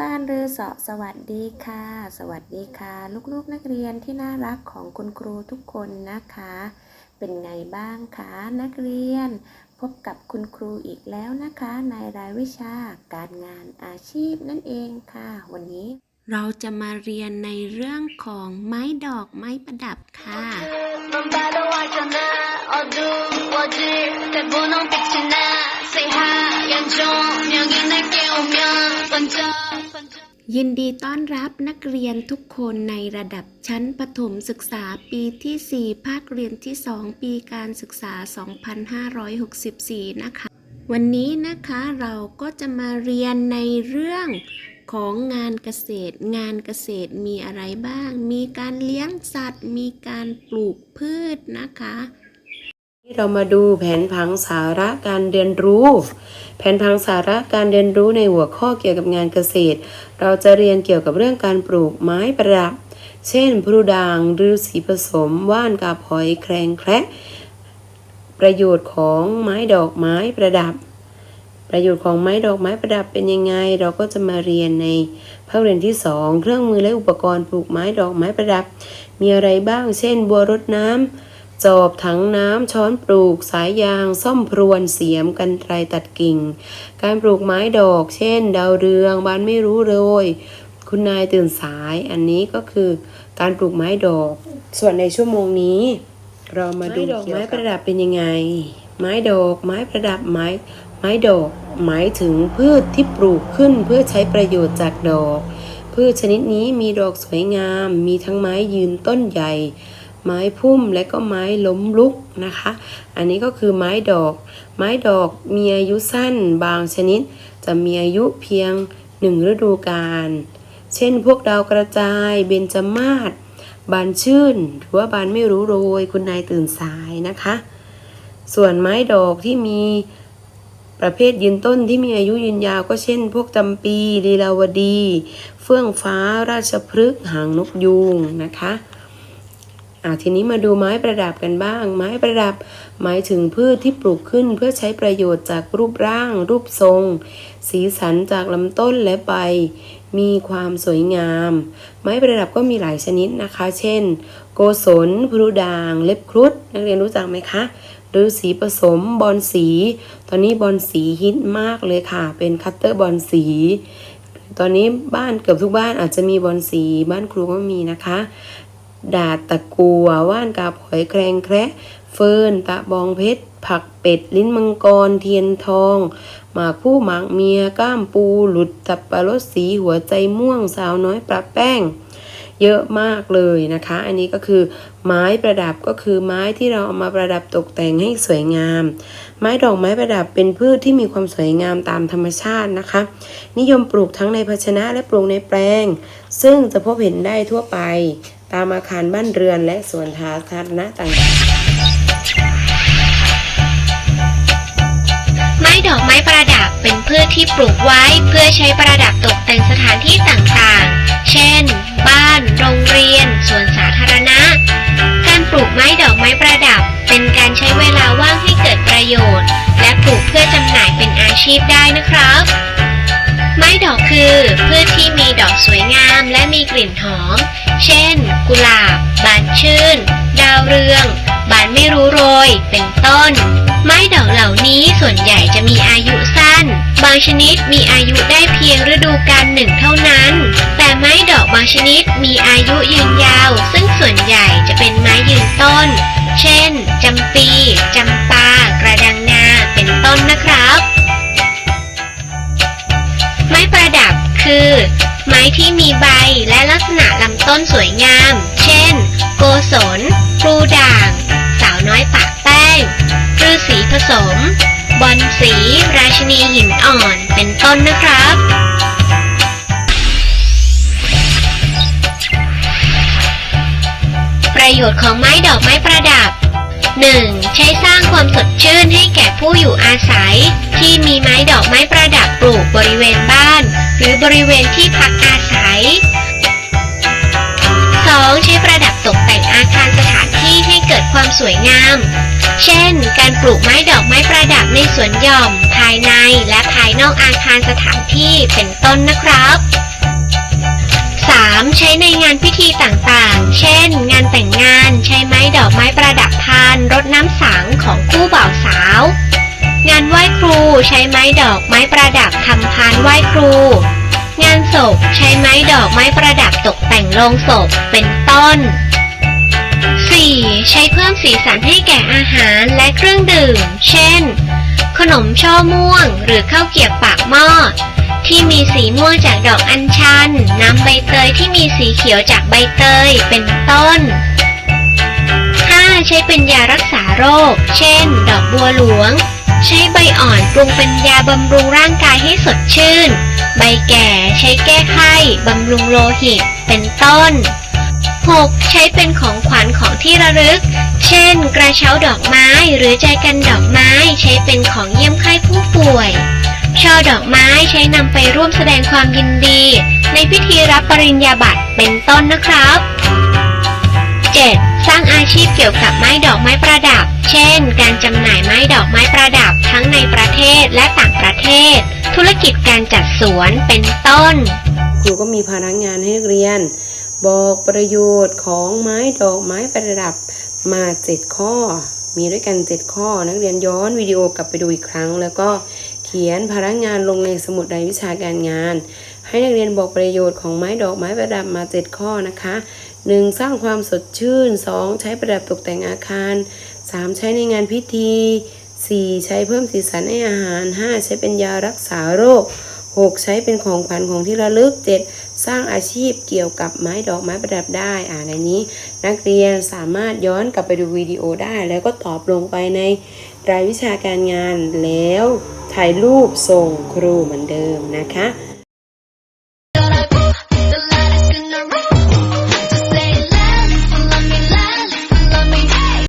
บ้านรือเสาะสวัสดีค่ะ สวัสดีค่ะ ลูกๆนักเรียนที่น่ารักของคุณครูทุกคนนะคะ เป็นไงบ้างคะนักเรียน พบกับคุณครูอีกแล้วนะคะ ในรายวิชาการงานอาชีพนั่นเองค่ะ วันนี้ เราจะมาเรียนในเรื่องของไม้ดอกไม้ประดับค่ะ넌바 ยินดีต้อนรับนักเรียนทุกคนในระดับชั้นประถมศึกษาปีที่ 4 ภาคเรียนที่ 2 ปีการศึกษา 2564 นะคะ วันนี้นะคะเราก็จะมาเรียนในเรื่องของงานเกษตร งานเกษตรมีอะไรบ้าง มีการเลี้ยงสัตว์ มีการปลูกพืชนะคะ เรามาดูแผนผังสาระการเรียนรู้ แผนผังสาระการเรียนรู้ในหัวข้อเกี่ยวกับงานเกษตร เราจะเรียนเกี่ยวกับเรื่องการปลูกไม้ประดับ เช่นพลูด่างฤาษีผสมว่านกาบหอยแครงแคระประโยชน์ของไม้ดอกไม้ประดับ ประโยชน์ของไม้ดอกไม้ประดับเป็นยังไง เราก็จะมาเรียนในภาคเรียนที่สองเครื่องมือและอุปกรณ์ปลูกไม้ดอกไม้ประดับ มีอะไรบ้าง เช่น บัวรดน้ำ จอบถังน้ำช้อนปลูกสายยางซ่อมพรวนเสียมกันไกรตัดกิ่ง การปลูกไม้ดอก เช่น ดาวเรืองบานไม่รู้โรยคุณนายตื่นสายอันนี้ก็คือการปลูกไม้ดอก ส่วนในชั่วโมงนี้ เรามาดูเกี่ยวกับไม้ประดับเป็นยังไง ไม้ดอกไม้ประดับไม้ไม้ดอก หมายถึงพืชที่ปลูกขึ้นเพื่อใช้ประโยชน์จากดอก พืชชนิดนี้มีดอกสวยงาม มีทั้งไม้ยืนต้นใหญ่ ไม้พุ่มและก็ไม้ล้มลุกนะคะ อันนี้ก็คือไม้ดอก ไม้ดอกมีอายุสั้นบางชนิด จะมีอายุเพียงหนึ่งฤดูกาล เช่นพวกดาวกระจาย เบญจมาศ บานชื่น หรือว่าบานไม่รู้โรย คุณนายตื่นสายนะคะ ส่วนไม้ดอกที่มีประเภทยืนต้นที่มีอายุยืนยาวก็เช่น พวกจำปีลีลาวดี เฟื่องฟ้าราชพฤกษ์หางนกยูงนะคะ อาทีนี้มาดูไม้ประดับกันบ้าง ไม้ประดับ หมายถึงพืชที่ปลูกขึ้นเพื่อใช้ประโยชน์จากรูปร่าง รูปทรง สีสันจากลำต้นและใบ มีความสวยงาม ไม้ประดับก็มีหลายชนิดนะคะ เช่น โกศลพลูด่าง เล็บครุฑนักเรียนรู้จักไหมคะหรือสีผสมบอลสี ตอนนี้บอลสีฮิตมากเลยค่ะ เป็นคัตเตอร์บอลสี ตอนนี้บ้านเกือบทุกบ้านอาจจะมีบอลสี บ้านครูก็มีนะคะ ดาตะกัวว่านกาบหอยแครงแคระเฟิร์นตะบองเพชร ผักเป็ด ลิ้นมังกร เทียนทอง หมากผู้หมากเมีย ก้ามปู หลุดตับปลารสสีหัวใจม่วงสาวน้อยปลาแป้ง เยอะมากเลยนะคะ อันนี้ก็คือไม้ประดับก็คือไม้ที่เราเอามาประดับตกแต่งให้สวยงาม ไม้ดอกไม้ประดับเป็นพืชที่มีความสวยงามตามธรรมชาตินะคะ นิยมปลูกทั้งในภาชนะและปลูกในแปลง ซึ่งจะพบเห็นได้ทั่วไป ตามอาคารบ้านเรือนและสวนสาธารณะต่างๆ ไม้ดอกไม้ประดับเป็นพืชที่ปลูกไว้เพื่อใช้ประดับตกแต่งสถานที่ต่างๆ เช่น บ้าน โรงเรียน สวนสาธารณะ การปลูกไม้ดอกไม้ประดับ เป็นการใช้เวลาว่างให้เกิดประโยชน์ และปลูกเพื่อจำหน่ายเป็นอาชีพได้นะครับ กคือพืชที่มีดอกสวยงามและมีกลิ่นหอม เช่น กุหลาบ บานชื่น ดาวเรือง บานไม่รู้โรย เป็นต้น ไม้ดอกเหล่านี้ส่วนใหญ่จะมีอายุสั้น บางชนิดมีอายุได้เพียงฤดูกาลหนึ่งเท่านั้น แต่ไม้ดอกบางชนิดมีอายุยืนยาว ซึ่งส่วนใหญ่จะเป็นไม้ยืนต้น เช่น จำปี จำ ที่มีใบและลักษณะลำต้นสวยงาม เช่น โกศลพลูด่าง สาวน้อยปากแป้งฤาษีผสม บอลสี ราชินีหินอ่อน เป็นต้นนะครับประโยชน์ของไม้ดอกไม้ประดับ 1. ความสดชื่นให้แก่ผู้อยู่อาศัย ที่มีไม้ดอกไม้ประดับปลูกบริเวณบ้าน หรือบริเวณที่พักอาศัย 2. ใช้ประดับตกแต่งอาคารสถานที่ให้เกิดความสวยงาม เช่น การปลูกไม้ดอกไม้ประดับในสวนหย่อม ภายในและภายนอกอาคารสถานที่เป็นต้นนะครับ 3. ใช้ในงานพิธีต่างๆ เช่น งานแต่งงาน ใช้ไม้ดอกไม้ประดับพาน รดน้ำสังของ ใช้ไม้ดอกไม้ประดับทำพานไหว้ครู งานศพใช้ไม้ดอกไม้ประดับตกแต่งโลงศพเป็นต้น 4. ใช้เพิ่มสีสันให้แก่อาหารและเครื่องดื่ม เช่น ขนมช่อม่วงหรือข้าวเกี๊ยวปากหม้อ ที่มีสีม่วงจากดอกอัญชัน น้ำใบเตยที่มีสีเขียวจากใบเตยเป็นต้น 5. ใช้เป็นยารักษาโรค เช่น ดอกบัวหลวง ใช้ใบอ่อนปรุงเป็นยาบำรุงร่างกายให้สดชื่น ใบแก่ใช้แก้ไข้บำรุงโลหิต เป็นต้น 6. ใช้เป็นของขวัญของที่ระลึก เช่น กระเช้าดอกไม้หรือใจกันดอกไม้ใช้เป็นของเยี่ยมไข้ผู้ป่วย ช่อดอกไม้ใช้นำไปร่วมแสดงความยินดี ในพิธีรับปริญญาบัตรเป็นต้นนะครับ 7. สร้างอาชีพเกี่ยวกับไม้ดอกไม้ประดับ เช่น การจำหน่ายไม้ดอกไม้ประดับทั้งในประเทศและต่างประเทศ ธุรกิจการจัดสวนเป็นต้น ครูก็มีพนักงานให้นักเรียน บอกประโยชน์ของไม้ดอกไม้ประดับมาเจ็ดข้อ มีด้วยกันเจ็ดข้อ นักเรียนย้อนวิดีโอกลับไปดูอีกครั้งแล้วก็ ขียนพนักงานลงในสมุดรายวิชาการงาน ให้นักเรียนบอกประโยชน์ของไม้ดอกไม้ประดับมาเจ็ดข้อนะคะ 1. สร้างความสดชื่น 2. ใช้ประดับตกแต่งอาคาร 3. ใช้ในงานพิธี 4. ใช้เพิ่มสีสันให้อาหาร 5. ใช้เป็นยารักษาโรค 6. ใช้เป็นของขวัญของที่ระลึก 7. สร้างอาชีพเกี่ยวกับไม้ดอกไม้ประดับได้อ่าในนี้นักเรียนสามารถย้อนกลับไปดูวิดีโอได้ แล้วก็ตอบลงไปในรายวิชาการงานแล้วถ่ายรูปส่งครูเหมือนเดิมนะคะ